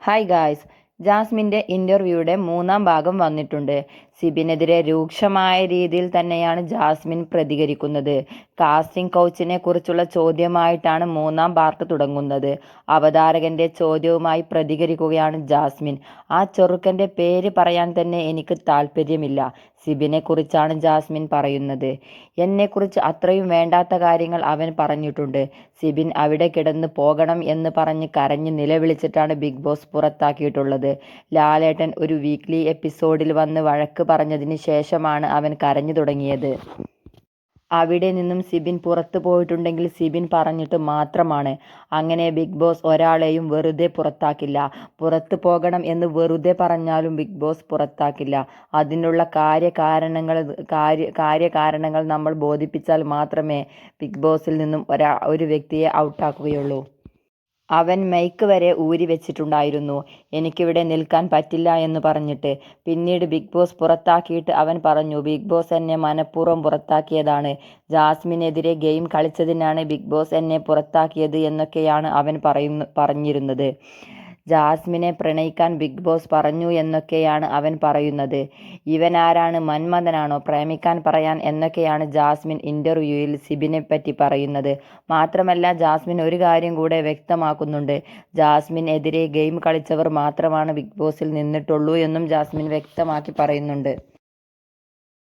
Hi guys, ജാസ്മിന്റെ ഇന്റർവ്യൂയുടെ മൂന്നാം ഭാഗം വന്നിട്ടുണ്ട്. സിബിനെതിരെ രൂക്ഷമായ രീതിയിൽ തന്നെയാണ് ജാസ്മിൻ പ്രതികരിക്കുന്നത്. കാസ്റ്റിംഗ് കൗച്ചിനെ കുറിച്ചുള്ള ചോദ്യമായിട്ടാണ് മൂന്നാം പാർട്ട് തുടങ്ങുന്നത്. അവതാരകന്റെ ചോദ്യവുമായി പ്രതികരിക്കുകയാണ് ജാസ്മിൻ. ആ ചെറുക്കന്റെ പേര് പറയാൻ തന്നെ എനിക്ക് താല്പര്യമില്ല സിബിനെ കുറിച്ചാണ് ജാസ്മിൻ പറയുന്നത്. എന്നെക്കുറിച്ച് അത്രയും വേണ്ടാത്ത കാര്യങ്ങൾ അവൻ പറഞ്ഞിട്ടുണ്ട്. സിബിൻ അവിടെ കിടന്ന് പോകണം എന്ന് പറഞ്ഞ് കരഞ്ഞ് നിലവിളിച്ചിട്ടാണ് ബിഗ് ബോസ് പുറത്താക്കിയിട്ടുള്ളത്. ലാലേട്ടൻ ഒരു വീക്ക്ലി എപ്പിസോഡിൽ വന്ന് വഴക്ക് പറഞ്ഞതിന് ശേഷമാണ് അവൻ കരഞ്ഞു തുടങ്ങിയത്. അവിടെ നിന്നും സിബിൻ പുറത്തു പോയിട്ടുണ്ടെങ്കിൽ സിബിൻ പറഞ്ഞിട്ട് മാത്രമാണ്. അങ്ങനെ ബിഗ് ബോസ് ഒരാളെയും വെറുതെ പുറത്താക്കില്ല. പുറത്തു പോകണം എന്ന് വെറുതെ പറഞ്ഞാലും ബിഗ് ബോസ് പുറത്താക്കില്ല. അതിനുള്ള കാര്യകാരണങ്ങൾ കാര്യ കാര്യകാരണങ്ങൾ നമ്മൾ ബോധിപ്പിച്ചാൽ മാത്രമേ ബിഗ് ബോസിൽ നിന്നും ഒരാ ഒരു വ്യക്തിയെ ഔട്ടാക്കുകയുള്ളൂ. അവൻ മൈക്ക് വരെ ഊരി വെച്ചിട്ടുണ്ടായിരുന്നു. എനിക്കിവിടെ നിൽക്കാൻ പറ്റില്ല എന്ന് പറഞ്ഞിട്ട് പിന്നീട് ബിഗ് ബോസ് പുറത്താക്കിയിട്ട് അവൻ പറഞ്ഞു ബിഗ് ബോസ് എന്നെ മനഃപൂർവം പുറത്താക്കിയതാണ്. ജാസ്മിനെതിരെ ഗെയിം കളിച്ചതിനാണ് ബിഗ് ബോസ് എന്നെ പുറത്താക്കിയത് എന്നൊക്കെയാണ് അവൻ പറയുന്നു പറഞ്ഞിരുന്നത്. ജാസ്മിനെ പ്രണയിക്കാൻ ബിഗ് ബോസ് പറഞ്ഞു എന്നൊക്കെയാണ് അവൻ പറയുന്നത്. ഇവനാരാണ് മന്മഥനാണോ പ്രേമിക്കാൻ പറയാൻ എന്നൊക്കെയാണ് ജാസ്മിൻ ഇന്റർവ്യൂവിൽ സിബിനെ പറ്റി പറയുന്നത്. മാത്രമല്ല ജാസ്മിൻ ഒരു കാര്യം കൂടെ വ്യക്തമാക്കുന്നുണ്ട്. ജാസ്മിൻ എതിരെ ഗെയിം കളിച്ചവർ മാത്രമാണ് ബിഗ് ബോസിൽ നിന്നിട്ടുള്ളൂ എന്നും ജാസ്മിൻ വ്യക്തമാക്കി പറയുന്നുണ്ട്.